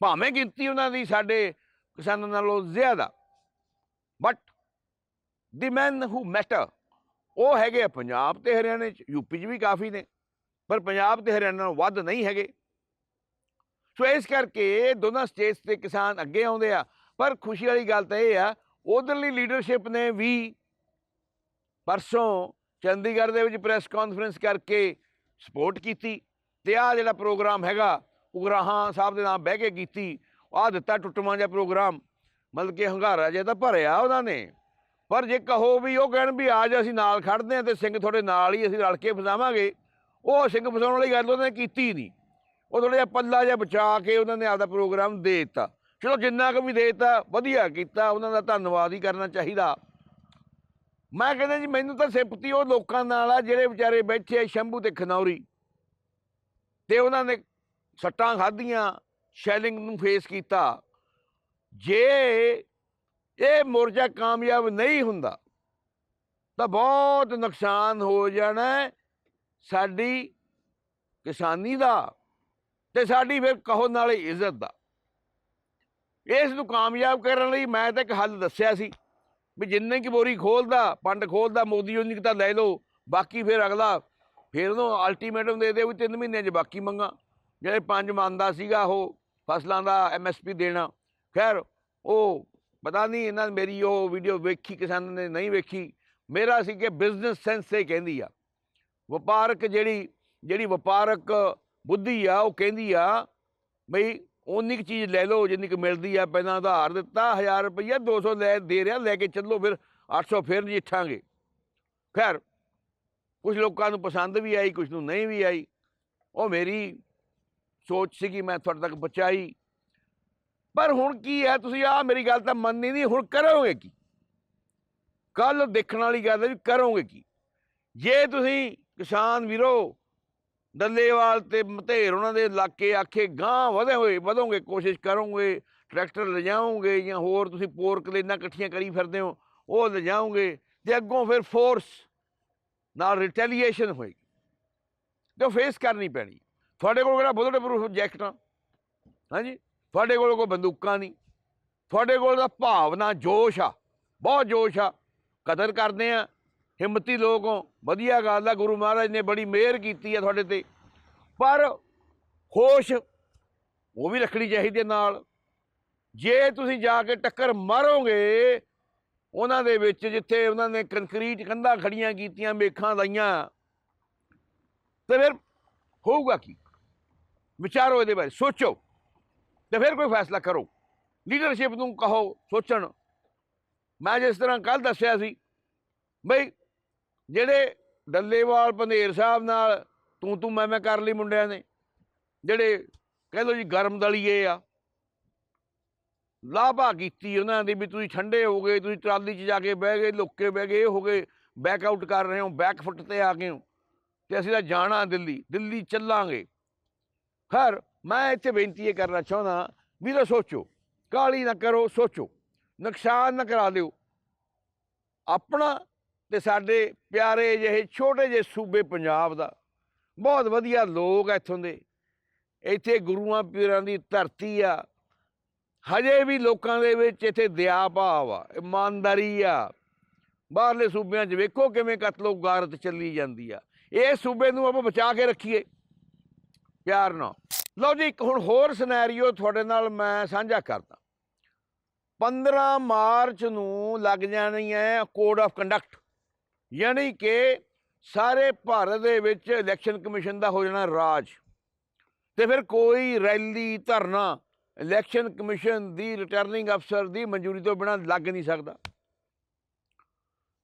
ਭਾਵੇਂ ਗਿਣਤੀ ਉਹਨਾਂ ਦੀ ਸਾਡੇ ਕਿਸਾਨਾਂ ਨਾਲੋਂ ਜ਼ਿਆਦਾ but the man who matter ਉਹ ਹੈਗੇ ਆ ਪੰਜਾਬ ਤੇ ਹਰਿਆਣੇ ਚ ਯੂਪੀ ਚ ਵੀ ਕਾਫੀ ਨੇ, ਪਰ ਪੰਜਾਬ ਤੇ ਹਰਿਆਣਾ ਨਾਲੋਂ ਵੱਧ ਨਹੀਂ ਹੈਗੇ। ਸੋ ਇਸ ਕਰਕੇ ਦੋਨਾਂ ਸਟੇਟਸ ਦੇ ਕਿਸਾਨ ਅੱਗੇ ਆਉਂਦੇ ਆ, ਪਰ ਖੁਸ਼ੀ ਵਾਲੀ ਗੱਲ ਤਾਂ ਇਹ ਆ, ਉਧਰਲੀ ਲੀਡਰਸ਼ਿਪ ਨੇ ਵੀ ਪਰਸੋਂ ਚੰਡੀਗੜ੍ਹ ਦੇ ਵਿੱਚ ਪ੍ਰੈਸ ਕਾਨਫਰੰਸ ਕਰਕੇ ਸਪੋਰਟ ਕੀਤੀ ਤੇ ਆ ਜਿਹੜਾ ਪ੍ਰੋਗਰਾਮ ਹੈਗਾ, ਉਗਰਾਹਾਂ ਸਾਹਿਬ ਦੇ ਨਾਲ ਬਹਿ ਕੇ ਕੀਤੀ ਆ ਦਿੱਤਾ ਟੁੱਟਵਾਂ ਜਿਹਾ ਪ੍ਰੋਗਰਾਮ ਮਤਲਬ ਕਿ ਹੰਗਾਰਾ ਜਿਹਾ ਤਾਂ ਭਰਿਆ ਉਹਨਾਂ ਨੇ। ਪਰ ਜੇ ਕਹੋ ਵੀ ਉਹ ਕਹਿਣ ਵੀ ਆ ਜਾ ਅਸੀਂ ਨਾਲ ਖੜਦੇ ਆ ਤੇ ਸਿੰਘ ਤੁਹਾਡੇ ਨਾਲ ਹੀ ਅਸੀਂ ਰਲ ਕੇ ਫਸਾਵਾਂਗੇ, ਉਹ ਸਿੰਘ ਫਸਾਉਣ ਵਾਲੀ ਗੱਲ ਉਹਨਾਂ ਨੇ ਕੀਤੀ ਨਹੀਂ। ਉਹ ਥੋੜਾ ਜਿਹਾ ਪੱਲਾ ਜਿਹਾ ਬਚਾ ਕੇ ਉਹਨਾਂ ਨੇ ਆਪਦਾ ਪ੍ਰੋਗਰਾਮ ਦੇ ਦਿੱਤਾ। ਚਲੋ ਜਿੰਨਾ ਕੁ ਵੀ ਦੇ ਦਿੱਤਾ, ਵਧੀਆ ਕੀਤਾ, ਉਹਨਾਂ ਦਾ ਧੰਨਵਾਦ ਹੀ ਕਰਨਾ ਚਾਹੀਦਾ। ਮੈਂ ਕਹਿੰਦਾ ਜੀ, ਮੈਨੂੰ ਤਾਂ ਸਿਫਤੀ ਉਹ ਲੋਕਾਂ ਨਾਲ ਆ ਜਿਹੜੇ ਵਿਚਾਰੇ ਬੈਠੇ ਆ ਸ਼ੰਭੂ ਤੇ ਖਨੌਰੀ। ਤੇ ਉਹਨਾਂ ਨੇ ਸੱਟਾਂ ਖਾਧੀਆਂ, ਸ਼ੈਲਿੰਗ ਨੂੰ ਫੇਸ ਕੀਤਾ। ਜੇ ਇਹ ਮੋਰਚਾ ਕਾਮਯਾਬ ਨਹੀਂ ਹੁੰਦਾ। ਤਾਂ ਬਹੁਤ ਨੁਕਸਾਨ ਹੋ ਜਾਣਾ ਸਾਡੀ ਕਿਸਾਨੀ ਦਾ ਤੇ ਸਾਡੀ ਫਿਰ ਕਹੋ ਨਾਲੇ ਇੱਜ਼ਤ ਦਾ। ਇਸ ਨੂੰ ਕਾਮਯਾਬ ਕਰਨ ਲਈ ਮੈਂ ਤਾਂ ਇੱਕ ਹੱਲ ਦੱਸਿਆ ਸੀ ਵੀ ਜਿੰਨੇ ਕੀ ਬੋਰੀ ਖੋਲਦਾ, ਪੰਡ ਖੋਲਦਾ, ਮੋਦੀ ਉਨੀ ਤਾਂ ਲੈ ਲਓ, ਬਾਕੀ ਫਿਰ ਅਗਲਾ ਫਿਰ ਉਹਨੂੰ ਅਲਟੀਮੇਟਮ ਦੇ ਦੇ ਵੀ 3 ਮਹੀਨਿਆਂ 'ਚ ਬਾਕੀ ਮੰਗਾ। ਜਿਹੜੇ ਪੰਜ ਮੰਨਦਾ ਸੀਗਾ ਉਹ ਫਸਲਾਂ ਦਾ ਐਮਐਸਪੀ ਦੇਣਾ, ਖੈਰ ਉਹ ਪਤਾ ਨਹੀਂ ਇਹਨਾਂ ਨੇ ਮੇਰੀ ਉਹ ਵੀਡੀਓ ਵੇਖੀ, ਕਿਸਾਨਾਂ ਨੇ ਨਹੀਂ ਵੇਖੀ। ਮੇਰਾ ਸੀ ਕਿ ਬਿਜ਼ਨਸ ਸੈਂਸ ਇਹ ਕਹਿੰਦੀ ਆ। ਵਪਾਰਕ ਜਿਹੜੀ ਜਿਹੜੀ ਵਪਾਰਕ ਬੁੱਧੀ ਆ, ਉਹ ਕਹਿੰਦੀ ਆ, ਬਈ ਉਨੀ ਕੁ ਚੀਜ਼ ਲੈ ਲਓ, ਜਿੰਨੀ ਕੁ ਮਿਲਦੀ ਆ, ਪਹਿਲਾਂ ਉਧਾਰ ਦਿੱਤਾ 1000 ਰੁਪਈਆ 200 ਲੈ, ਦੇ ਰਿਹਾ, ਲੈ ਕੇ ਚੱਲੋ, ਫਿਰ 800 ਫਿਰ ਨਜਿੱਠਾਂਗੇ। ਖੈਰ ਕੁਝ ਲੋਕਾਂ ਨੂੰ ਪਸੰਦ ਵੀ ਆਈ ਕੁਝ ਨੂੰ ਨਹੀਂ ਵੀ ਆਈ। ਉਹ ਮੇਰੀ ਸੋਚ ਸੀਗੀ, ਮੈਂ ਤੁਹਾਡੇ ਤੱਕ ਪਹੁੰਚਾਈ। ਪਰ ਹੁਣ ਕੀ ਹੈ, ਤੁਸੀਂ ਆ ਮੇਰੀ ਗੱਲ ਤਾਂ ਮੰਨਨੀ ਨਹੀਂ, ਹੁਣ ਕਰੋਗੇ ਕੀ? ਕੱਲ ਦੇਖਣ ਵਾਲੀ ਗੱਲ ਹੈ ਵੀ ਕਰੋਗੇ ਕੀ? ਜੇ ਤੁਸੀਂ ਕਿਸਾਨ ਵੀਰੋ, ਡੱਲੇਵਾਲ ਤੇ ਮਤੇਰ ਉਹਨਾਂ ਦੇ ਇਲਾਕੇ ਆਖੇ ਗਾਂ ਵਧੇ ਹੋਏ, ਵਧੋਗੇ, ਕੋਸ਼ਿਸ਼ ਕਰੋਗੇ, ਟਰੈਕਟਰ ਲਿਜਾਓਗੇ ਜਾਂ ਹੋਰ ਤੁਸੀਂ ਪੋਰਕ ਇੰਨਾ ਇਕੱਠੀਆਂ ਕਰੀ ਫਿਰਦੇ ਹੋ, ਉਹ ਲਿਜਾਓਗੇ ਤੇ ਅੱਗੋਂ ਫਿਰ ਫੋਰਸ ਨਾਲ ਰਿਟੈਲੀਏਸ਼ਨ ਹੋਏਗੀ। ਤੇ ਫੇਸ ਕਰਨੀ ਪੈਣੀ। ਤੁਹਾਡੇ ਕੋਲ ਕਿਹੜਾ ਬੁਲਟ ਪ੍ਰੂਫ ਜੈਕਟਾਂ ਹਾਂਜੀ? ਤੁਹਾਡੇ ਕੋਲ ਕੋਈ ਬੰਦੂਕਾਂ ਨਹੀਂ। ਤੁਹਾਡੇ ਕੋਲ ਤਾਂ ਭਾਵਨਾ, ਜੋਸ਼ ਆ। ਬਹੁਤ ਜੋਸ਼ ਆ। ਕਦਰ ਕਰਦੇ ਆ। ਹਿੰਮਤੀ ਲੋਕ ਹੋ। ਵਧੀਆ ਗੱਲ ਆ। ਗੁਰੂ ਮਹਾਰਾਜ ਨੇ ਬੜੀ ਮਿਹਰ ਕੀਤੀ ਆ ਤੁਹਾਡੇ ਤੇ। ਪਰ ਹੋਸ਼ ਉਹ ਵੀ ਰੱਖਣੀ ਚਾਹੀਦੀ ਹੈ ਨਾਲ। ਜੇ ਤੁਸੀਂ ਜਾ ਕੇ ਟੱਕਰ ਮਾਰੋਗੇ, ਉਹਨਾਂ ਦੇ ਵਿੱਚ ਜਿੱਥੇ ਉਹਨਾਂ ਨੇ ਕੰਕਰੀਟ ਕੰਧਾਂ ਖੜੀਆਂ ਕੀਤੀਆਂ, ਮੇਖਾਂ ਲਾਈਆਂ, ਤੇ ਫਿਰ ਹੋਊਗਾ ਕੀ? ਵਿਚਾਰੋ ਇਹਦੇ ਬਾਰੇ। ਸੋਚੋ। ਤੇ ਫਿਰ ਕੋਈ ਫੈਸਲਾ ਕਰੋ। ਲੀਡਰਸ਼ਿਪ ਨੂੰ ਕਹੋ, ਸੋਚਣ। ਮੈਂ ਜਿਸ ਤਰ੍ਹਾਂ ਕੱਲ ਦੱਸਿਆ ਸੀ, ਬਈ ਜਿਹੜੇ ਡੱਲੇਵਾਲ ਪੰਧੇਰ ਸਾਹਿਬ ਨਾਲ ਤੂੰ ਤੂੰ ਮੈਂ ਮੈਂ ਕਰ ਲਈ ਮੁੰਡਿਆਂ ਨੇ, ਜਿਹੜੇ ਕਹਿ ਲੋ ਜੀ ਗਰਮ ਦਲੀਏ ਆ ਲਾਭਾ ਕੀਤੀ ਉਹਨਾਂ ਦੀ ਵੀ ਤੁਸੀਂ ਠੰਡੇ ਹੋ ਗਏ, ਤੁਸੀਂ ਟਰਾਲੀ 'ਚ ਜਾ ਕੇ ਬਹਿ ਗਏ, ਲੁੱਕ ਬਹਿ ਗਏ, ਇਹ ਹੋ ਗਏ ਬੈਕ ਆਊਟ ਕਰ ਰਹੇ ਹੋ ਬੈਕ ਫੁੱਟ ਤੇ ਆ ਗਏ ਹੋ, ਤੇ ਅਸੀਂ ਤਾਂ ਜਾਣਾ ਦਿੱਲੀ ਦਿੱਲੀ ਚੱਲਾਂਗੇ। ਖੈਰ ਮੈਂ ਇੱਥੇ ਬੇਨਤੀ ਇਹ ਕਰਨਾ ਚਾਹੁੰਦਾ ਵੀ ਤਾਂ ਸੋਚੋ ਕਾਲੀ ਨਾ ਕਰੋ, ਸੋਚੋ, ਨੁਕਸਾਨ ਨਾ ਕਰਾ ਲਿਓ ਆਪਣਾ ਤੇ ਸਾਡੇ ਪਿਆਰੇ ਜਿਹੇ ਛੋਟੇ ਜਿਹੇ ਸੂਬੇ ਪੰਜਾਬ ਦਾ, ਬਹੁਤ ਵਧੀਆ ਲੋਕ ਇੱਥੋਂ ਦੇ। ਇੱਥੇ ਗੁਰੂਆਂ ਪੀਰਾਂ ਦੀ ਧਰਤੀ ਆ। ਹਜੇ ਵੀ ਲੋਕਾਂ ਦੇ ਵਿੱਚ ਇੱਥੇ ਦਇਆ ਭਾਵ ਆ, ਇਮਾਨਦਾਰੀ ਆ। ਬਾਹਰਲੇ ਸੂਬਿਆਂ 'ਚ ਵੇਖੋ ਕਿਵੇਂ ਕਤਲੋ ਗਾਰਤ ਚੱਲੀ ਜਾਂਦੀ ਆ। ਇਹ ਸੂਬੇ ਨੂੰ ਆਪਾਂ ਬਚਾ ਕੇ ਰੱਖੀਏ। ਪਿਆਰ ਨਾਲ। ਲਓ ਜੀ, ਇੱਕ ਹੁਣ ਹੋਰ ਸਿਨੈਰੀਓ ਤੁਹਾਡੇ ਨਾਲ ਮੈਂ ਸਾਂਝਾ ਕਰਦਾ। 15 ਮਾਰਚ ਨੂੰ ਲੱਗ ਜਾਣੀ ਹੈ ਕੋਡ ਆਫ ਕੰਡਕਟ ਯਾਨੀ ਕਿ ਸਾਰੇ ਭਾਰਤ ਦੇ ਵਿੱਚ ਇਲੈਕਸ਼ਨ ਕਮਿਸ਼ਨ ਦਾ ਹੋ ਜਾਣਾ ਰਾਜ। ਤੇ ਫਿਰ ਕੋਈ ਰੈਲੀ, ਧਰਨਾ ਇਲੈਕਸ਼ਨ ਕਮਿਸ਼ਨ ਦੀ ਰਿਟਰਨਿੰਗ ਅਫਸਰ ਦੀ ਮਨਜ਼ੂਰੀ ਤੋਂ ਬਿਨਾਂ ਲੱਗ ਨਹੀਂ ਸਕਦਾ।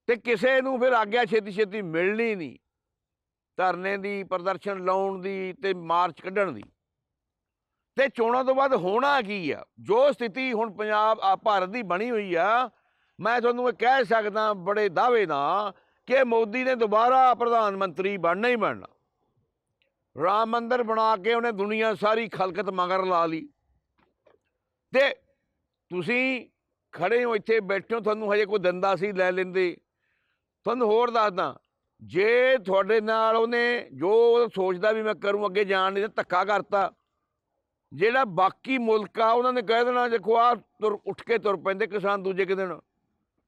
ਤੇ ਕਿਸੇ ਨੂੰ ਫਿਰ ਆਗਿਆ ਛੇਤੀ ਛੇਤੀ ਮਿਲਣੀ ਨਹੀਂ। ਧਰਨੇ ਦੀ, ਪ੍ਰਦਰਸ਼ਨ ਲਾਉਣ ਦੀ ਤੇ ਮਾਰਚ ਕੱਢਣ ਦੀ। ਤੇ ਚੋਣਾਂ ਤੋਂ ਬਾਅਦ ਹੋਣਾ ਕੀ ਆ? ਜੋ ਸਥਿਤੀ ਹੁਣ ਪੰਜਾਬ ਭਾਰਤ ਦੀ ਬਣੀ ਹੋਈ ਆ, ਮੈਂ ਤੁਹਾਨੂੰ ਇਹ ਕਹਿ ਸਕਦਾ, ਬੜੇ ਦਾਅਵੇ ਨਾਲ ਕਿ ਮੋਦੀ ਨੇ ਦੁਬਾਰਾ ਪ੍ਰਧਾਨ ਮੰਤਰੀ ਬਣਨਾ ਹੀ ਬਣਨਾ। ਰਾਮ ਮੰਦਰ ਬਣਾ ਕੇ ਉਹਨੇ ਦੁਨੀਆ ਸਾਰੀ ਖਲਕਤ ਮਗਰ ਲਾ ਲਈ। ਤੇ ਤੁਸੀਂ ਖੜੇ ਹੋ ਇੱਥੇ, ਬੈਠੇ ਹੋ, ਤੁਹਾਨੂੰ ਹਜੇ ਕੋਈ ਦੰਦਾ ਸੀ ਲੈ ਲੈਂਦੇ। ਤੁਹਾਨੂੰ ਹੋਰ ਦੱਸਦਾ ਜੇ ਤੁਹਾਡੇ ਨਾਲ ਉਹਨੇ ਜੋ ਉਹ ਸੋਚਦਾ ਵੀ ਮੈਂ ਕਰੂੰ, ਅੱਗੇ ਜਾਣ ਨਹੀਂ ਤੇ ਧੱਕਾ ਕਰਤਾ, ਜਿਹੜਾ ਬਾਕੀ ਮੁਲਕ ਆ, ਉਹਨਾਂ ਨੇ ਕਹਿ ਦੇਣਾ, ਦੇਖੋ ਆ ਤੁਰ, ਉੱਠ ਕੇ ਤੁਰ ਪੈਂਦੇ ਕਿਸਾਨ ਦੂਜੇ ਕਿ ਦਿਨ।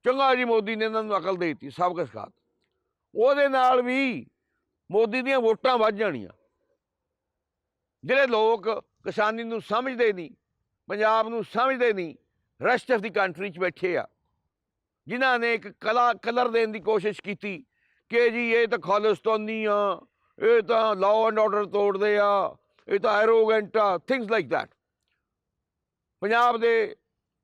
ਚੰਗਾ ਜੀ ਮੋਦੀ ਨੇ ਇਹਨਾਂ ਨੂੰ ਅਕਲ ਦੇ ਦਿੱਤੀ, ਸਭ ਕੁਝ ਖਾਤ ਉਹਦੇ ਨਾਲ ਵੀ ਮੋਦੀ ਦੀਆਂ ਵੋਟਾਂ ਵੱਧ ਜਾਣੀਆਂ। ਜਿਹੜੇ ਲੋਕ ਕਿਸਾਨੀ ਨੂੰ ਸਮਝਦੇ ਨਹੀਂ, ਪੰਜਾਬ ਨੂੰ ਸਮਝਦੇ ਨਹੀਂ ਰੈਸਟ ਆਫ ਦੀ ਕੰਟਰੀ 'ਚ ਬੈਠੇ ਆ, ਜਿਨ੍ਹਾਂ ਨੇ ਇੱਕ ਕਲਾ, ਕਲਰ ਦੇਣ ਦੀ ਕੋਸ਼ਿਸ਼ ਕੀਤੀ ਕਿ ਜੀ ਇਹ ਤਾਂ ਖਾਲਿਸਤਾਨੀ ਆ, ਇਹ ਤਾਂ ਲਾਅ ਐਂਡ ਆਰਡਰ ਤੋੜਦੇ ਆ, ਇਹ ਤਾਂ ਐਰੋਗੈਂਟ ਆ ਥਿੰਗਸ ਲਾਈਕ ਥੈਟ ਪੰਜਾਬ ਦੇ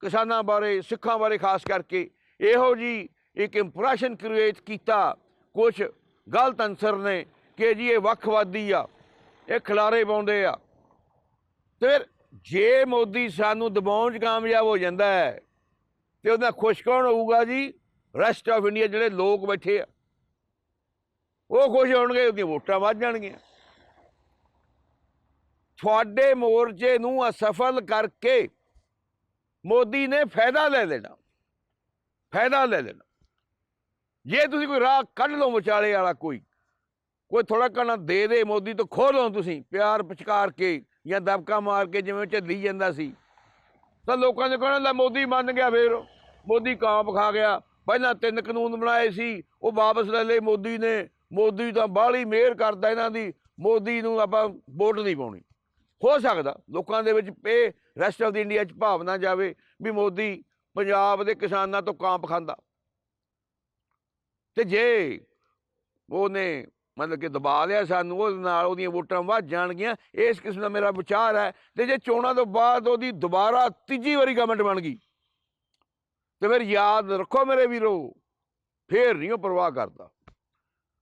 ਕਿਸਾਨਾਂ ਬਾਰੇ, ਸਿੱਖਾਂ ਬਾਰੇ ਖਾਸ ਕਰਕੇ ਇਹੋ ਜੀ ਇੱਕ ਇੰਪ੍ਰੈਸ਼ਨ ਕ੍ਰੀਏਟ ਕੀਤਾ ਕੁਝ ਗਲਤ ਅਨਸਰ ਨੇ ਕਿ ਜੀ ਇਹ ਵੱਖਵਾਦੀ ਆ, ਇਹ ਖਿਲਾਰੇ ਪਾਉਂਦੇ ਆ। ਤੇ ਫਿਰ ਜੇ ਮੋਦੀ ਸਾਨੂੰ ਦਬਾਉਣ 'ਚ ਕਾਮਯਾਬ ਹੋ ਜਾਂਦਾ ਹੈ, ਤੇ ਉਹਦਾ ਖੁਸ਼ ਕੌਣ ਹੋਊਗਾ ਜੀ? ਰੈਸਟ ਆਫ ਇੰਡੀਆ ਜਿਹੜੇ ਲੋਕ ਬੈਠੇ ਆ। ਉਹ ਖੁਸ਼ ਹੋਣਗੇ ਉਹਦੀਆਂ ਵੋਟਾਂ ਵੱਧ ਜਾਣਗੀਆਂ। ਤੁਹਾਡੇ ਮੋਰਚੇ ਨੂੰ ਅਸਫਲ ਕਰਕੇ ਮੋਦੀ ਨੇ ਫਾਇਦਾ ਲੈ ਲੈਣਾ। ਫਾਇਦਾ ਲੈ ਲੈਣਾ। ਜੇ ਤੁਸੀਂ ਕੋਈ ਰਾਹ ਕੱਢ ਲਓ ਵਿਚਾਲੇ ਵਾਲਾ ਕੋਈ ਕੋਈ ਥੋੜਾ ਕਣਾ ਦੇ ਦੇ ਮੋਦੀ ਤੋਂ, ਖੋਹ ਲਓ ਤੁਸੀਂ, ਪਿਆਰ ਪਚਕਾਰ ਕੇ ਜਾਂ ਦਬਕਾ ਮਾਰ ਕੇ ਜਿਵੇਂ ਝੱਲੀ ਜਾਂਦਾ ਸੀ। ਤਾਂ ਲੋਕਾਂ ਨੇ ਕਹਿਣਾ, ਲੈ ਮੋਦੀ ਮੰਨ ਗਿਆ ਫੇਰ। ਮੋਦੀ ਕਾਂਪ ਖਾ ਗਿਆ। ਪਹਿਲਾਂ ਤਿੰਨ ਕਾਨੂੰਨ ਬਣਾਏ ਸੀ, ਉਹ ਵਾਪਸ ਲੈ ਲਏ ਮੋਦੀ ਨੇ। ਮੋਦੀ ਤਾਂ ਬਾਹਲੀ ਮਿਹਰ ਕਰਦਾ ਇਹਨਾਂ ਦੀ, ਮੋਦੀ ਨੂੰ ਆਪਾਂ ਵੋਟ ਨਹੀਂ ਪਾਉਣੀ। ਹੋ ਸਕਦਾ ਲੋਕਾਂ ਦੇ ਵਿੱਚ ਇਹ ਰੈਸਟ ਆਫ ਦੀ ਇੰਡੀਆ 'ਚ ਭਾਵਨਾ ਜਾਵੇ ਵੀ ਮੋਦੀ ਪੰਜਾਬ ਦੇ ਕਿਸਾਨਾਂ ਤੋਂ ਕਾਂਪ ਖਾਂਦਾ। ਤੇ ਜੇ ਉਹਨੇ ਮਤਲਬ ਕਿ ਦਬਾ ਲਿਆ ਸਾਨੂੰ, ਉਹਦੇ ਨਾਲ ਉਹਦੀਆਂ ਵੋਟਾਂ ਵੱਧ ਜਾਣਗੀਆਂ, ਇਸ ਕਿਸਮ ਦਾ ਮੇਰਾ ਵਿਚਾਰ ਹੈ। ਤੇ ਜੇ ਚੋਣਾਂ ਤੋਂ ਬਾਅਦ ਉਹਦੀ ਦੁਬਾਰਾ ਤੀਜੀ ਵਾਰੀ ਗਵਰਨਮੈਂਟ ਬਣ ਗਈ, ਤੇ ਫਿਰ ਯਾਦ ਰੱਖੋ ਮੇਰੇ ਵੀਰੋ, ਫੇਰ ਨਹੀਂ ਉਹ ਪਰਵਾਹ ਕਰਦਾ।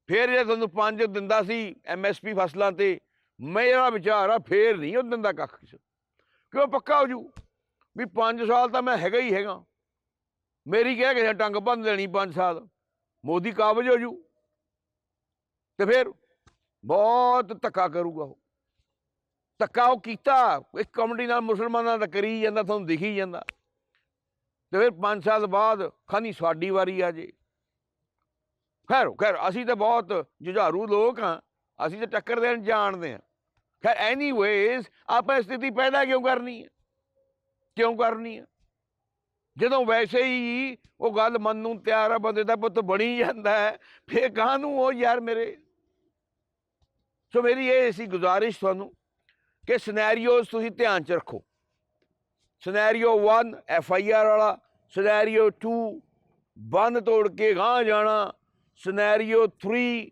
ਫੇਰ ਜੇ ਤੁਹਾਨੂੰ ਪੰਜ ਦਿੰਦਾ ਸੀ ਐਮਐਸਪੀ ਫਸਲਾਂ ਤੇ, ਮੇਰਾ ਵਿਚਾਰ ਆ, ਫੇਰ ਨਹੀਂ ਉਹ ਦਿੰਦਾ ਕੱਖ ਕਿਸੇ ਕਿਉਂ ਪੱਕਾ ਹੋ ਜੂ? ਵੀ 5 ਸਾਲ ਤਾਂ ਮੈਂ ਹੈਗਾ ਹੀ ਹੈਗਾ। ਮੇਰੀ ਕਹਿ ਕੇ ਟੰਗ ਬੰਨ ਲੈਣੀ 5 ਸਾਲ, ਮੋਦੀ ਕਾਬਜ ਹੋ ਜੂ। ਤੇ ਫਿਰ ਬਹੁਤ ਧੱਕਾ ਕਰੂਗਾ ਉਹ। ਧੱਕਾ ਉਹ ਕੀਤਾ, ਇੱਕ ਕਮੇਟੀ ਨਾਲ ਮੁਸਲਮਾਨਾਂ ਦਾ ਕਰੀ ਜਾਂਦਾ, ਤੁਹਾਨੂੰ ਦਿਖੀ ਜਾਂਦਾ। ਤੇ ਫਿਰ 5 ਸਾਲ ਬਾਅਦ, ਖਾਨੀ ਸਾਡੀ ਵਾਰੀ ਆ ਜੇ। ਖੈਰ ਖੈਰ, ਅਸੀਂ ਤਾਂ ਬਹੁਤ ਜੁਝਾਰੂ ਲੋਕ ਹਾਂ, ਅਸੀਂ ਤਾਂ ਟੱਕਰ ਦੇਣ ਜਾਣਦੇ ਹਾਂ। ਖੈਰ ਐਨੀਵੇਜ਼ ਆਪਾਂ ਸਥਿਤੀ ਪੈਦਾ ਕਿਉਂ ਕਰਨੀ ਹੈ? ਕਿਉਂ ਕਰਨੀ ਹੈ? ਜਦੋਂ ਵੈਸੇ ਹੀ ਉਹ ਗੱਲ ਮੰਨ ਨੂੰ ਤਿਆਰ ਆ, ਬੰਦੇ ਦਾ ਪੁੱਤ ਬਣੀ ਜਾਂਦਾ ਹੈ, ਫੇਰ ਕਾਹਨੂੰ ਉਹ ਯਾਰ ਮੇਰੇ? ਸੋ ਮੇਰੀ ਇਹ ਸੀ ਗੁਜ਼ਾਰਿਸ਼ ਤੁਹਾਨੂੰ ਕਿ ਸਿਨੈਰੀਓਜ਼ ਤੁਸੀਂ ਧਿਆਨ ਚ ਰੱਖੋ। ਸਿਨੈਰੀਓ 1 ਐਫ ਆਈ ਆਰ ਵਾਲਾ ਸਿਨੈਰੀਓ 2 ਬੰਨ ਤੋੜ ਕੇ ਗਾਂ ਜਾਣਾ ਸਿਨੈਰੀਓ 3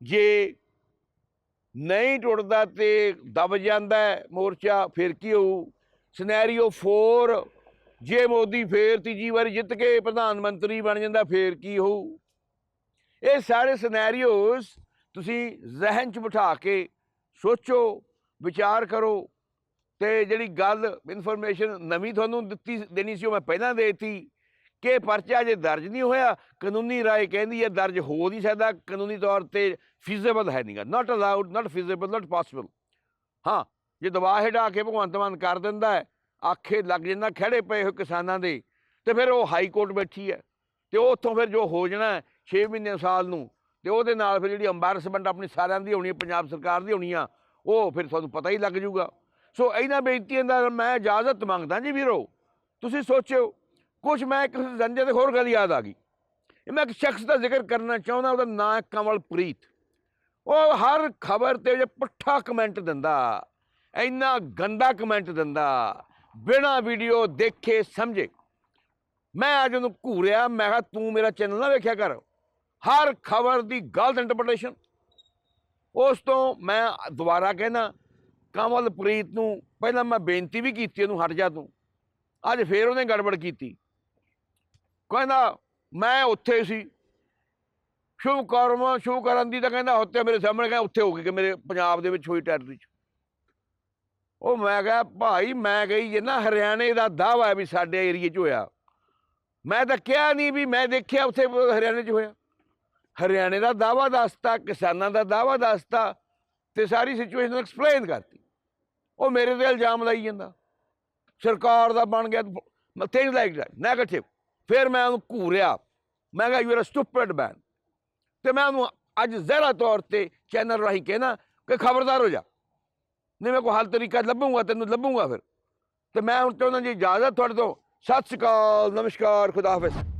ਜੇ ਨਹੀਂ ਟੁੱਟਦਾ ਤੇ ਦਬ ਜਾਂਦਾ ਮੋਰਚਾ, ਫਿਰ ਕੀ ਹੋਊ? ਸਿਨੈਰੀਓ 4 ਜੇ ਮੋਦੀ ਫੇਰ ਤੀਜੀ ਵਾਰੀ ਜਿੱਤ ਕੇ ਪ੍ਰਧਾਨ ਮੰਤਰੀ ਬਣ ਜਾਂਦਾ, ਫੇਰ ਕੀ ਹੋਊ? ਇਹ ਸਾਰੇ ਸਿਨੈਰੀਓਜ਼ ਤੁਸੀਂ ਜ਼ਿਹਨ 'ਚ ਬਿਠਾ ਕੇ ਸੋਚੋ, ਵਿਚਾਰ ਕਰੋ ਤੇ ਜਿਹੜੀ ਗੱਲ ਇਨਫੋਰਮੇਸ਼ਨ ਨਵੀਂ ਤੁਹਾਨੂੰ ਦਿੱਤੀ, ਦੇਣੀ ਸੀ ਉਹ ਮੈਂ ਪਹਿਲਾਂ ਦੇਤੀ। ਕਿ ਪਰਚਾ ਜੇ ਦਰਜ ਨਹੀਂ ਹੋਇਆ? ਕਾਨੂੰਨੀ ਰਾਏ ਕਹਿੰਦੀ ਹੈ ਦਰਜ ਹੋ ਨਹੀਂ ਸਕਦਾ। ਕਾਨੂੰਨੀ ਤੌਰ ਤੇ ਫੀਜ਼ੇਬਲ ਹੈ ਨਹੀਂਗਾ। Not allowed not ਫੀਜ਼ੇਬਲ not possible ਹਾਂ, ਜੇ ਦਬਾਅ ਹਟਾ ਕੇ ਭਗਵੰਤ ਮਾਨ ਕਰ ਦਿੰਦਾ ਹੈ, ਆਖੇ ਲੱਗ ਜਾਂਦਾ ਖੜੇ ਪਏ ਹੋਏ ਕਿਸਾਨਾਂ ਦੇ, ਤੇ ਫਿਰ ਉਹ ਹਾਈ ਕੋਰਟ ਬੈਠੀ ਹੈ। ਤੇ ਉਹ ਉੱਥੋਂ ਫਿਰ ਜੋ ਹੋ ਜਾਣਾ 6 ਮਹੀਨੇ ਸਾਲ ਨੂੰ, ਤੇ ਉਹਦੇ ਨਾਲ ਫਿਰ ਜਿਹੜੀ ਅੰਬਾਰਸਮੈਂਟ ਆਪਣੀ ਸਾਰਿਆਂ ਦੀ ਹੋਣੀ ਪੰਜਾਬ ਸਰਕਾਰ ਦੀ ਹੋਣੀ ਆ, ਉਹ ਫਿਰ ਤੁਹਾਨੂੰ ਪਤਾ ਹੀ ਲੱਗ ਜਾਊਗਾ। ਸੋ ਇਹਨਾਂ ਬੇਨਤੀਆਂ ਦਾ ਮੈਂ ਇਜਾਜ਼ਤ ਮੰਗਦਾ ਜੀ ਵੀਰੋ। ਤੁਸੀਂ ਸੋਚਿਓ। ਕੁਝ ਮੈਂ ਇੱਕ ਰੰਜੇ ਤੇ ਹੋਰ ਗੱਲ ਯਾਦ ਆ ਗਈ। ਇਹ ਮੈਂ ਇੱਕ ਸ਼ਖਸ ਦਾ ਜ਼ਿਕਰ ਕਰਨਾ ਚਾਹੁੰਦਾ, ਉਹਦਾ ਨਾਂ ਹੈ ਕਮਲਪ੍ਰੀਤ ਉਹ ਹਰ ਖਬਰ ਤੇ ਜੇ ਪੁੱਠਾ ਕਮੈਂਟ ਦਿੰਦਾ, ਇੰਨਾ ਗੰਦਾ ਕਮੈਂਟ ਦਿੰਦਾ, ਬਿਨਾ ਵੀਡੀਓ ਦੇਖੇ ਸਮਝੇ। ਮੈਂ ਅੱਜ ਉਹਨੂੰ ਘੂਰਿਆ, ਮੈਂ ਕਿਹਾ, ਤੂੰ ਮੇਰਾ ਚੈਨਲ ਨਾ ਵੇਖਿਆ ਕਰ। ਹਰ ਖਬਰ ਦੀ ਗਲਤ ਇੰਟਰਪ੍ਰੀਟੇਸ਼ਨ ਉਸ ਤੋਂ ਮੈਂ ਦੁਬਾਰਾ ਕਹਿਣਾ ਕਮਲਪ੍ਰੀਤ ਨੂੰ ਪਹਿਲਾਂ ਮੈਂ ਬੇਨਤੀ ਵੀ ਕੀਤੀ, ਉਹਨੂੰ ਹਟ ਜਾ ਤੂੰ। ਅੱਜ ਫੇਰ ਉਹਨੇ ਗੜਬੜ ਕੀਤੀ। ਕਹਿੰਦਾ, ਮੈਂ ਉੱਥੇ ਸੀ। ਸ਼ੁਭ ਕਰਮ ਸ਼ੁਭ ਕਰਨ ਦੀ ਤਾਂ ਕਹਿੰਦਾ, ਉੱਥੇ ਮੇਰੇ ਸਾਹਮਣੇ ਕਹਿੰਦਾ, ਉੱਥੇ ਹੋ ਗਈ ਕਿ ਮੇਰੇ ਪੰਜਾਬ ਦੇ ਵਿੱਚ ਹੋਈ ਟੈਰਰਿਸਟ 'ਚ। ਉਹ ਮੈਂ ਕਿਹਾ, ਭਾਈ, ਮੈਂ ਗਈ ਜੇ ਨਾ ਹਰਿਆਣੇ ਦਾ ਦਾਵਾ ਵੀ ਸਾਡੇ ਏਰੀਏ 'ਚ ਹੋਇਆ। ਮੈਂ ਤਾਂ ਕਿਹਾ ਨਹੀਂ ਵੀ ਮੈਂ ਦੇਖਿਆ ਉੱਥੇ ਹਰਿਆਣੇ 'ਚ ਹੋਇਆ। ਹਰਿਆਣੇ ਦਾ ਦਾਵਾ ਦੱਸਤਾ, ਕਿਸਾਨਾਂ ਦਾ ਦਾਵਾ ਦੱਸਤਾ ਤੇ ਸਾਰੀ ਸਿਚੁਏਸ਼ਨ ਐਕਸਪਲੇਨ ਕਰਤੀ। ਉਹ ਮੇਰੇ ਤੇ ਇਲਜ਼ਾਮ ਲਾਈ ਜਾਂਦਾ। ਸਰਕਾਰ ਦਾ ਬਣ ਗਿਆ ਥਿੰਗਸ ਲਾਈਕ ਦੈਟ ਨੈਗੇਟਿਵ ਫਿਰ ਮੈਂ ਉਹਨੂੰ ਘੂਰਿਆ। ਮੈਂ ਕਿਹਾ you are a stupid man ਤੇ ਮੈਂ ਉਹਨੂੰ ਅੱਜ ਜ਼ਹਿਰਾ ਤੌਰ ਤੇ ਚੈਨਲ ਰਾਹੀਂ ਕਹਿਣਾ ਕਿ ਖਬਰਦਾਰ ਹੋ ਜਾ। ਨਹੀਂ, ਮੈਂ ਕੋਈ ਹੱਲ ਤਰੀਕਾ ਲੱਭੂਗਾ, ਤੈਨੂੰ ਲੱਭੂਗਾ ਫਿਰ। ਤੇ ਮੈਂ ਹੁਣ ਚਾਹੁੰਦਾ ਜੀ ਇਜਾਜ਼ਤ ਤੁਹਾਡੇ ਤੋਂ। ਸਤਿ ਸ਼੍ਰੀ ਅਕਾਲ, ਨਮਸਕਾਰ, ਖੁਦਾ ਹਾਫਿਜ਼।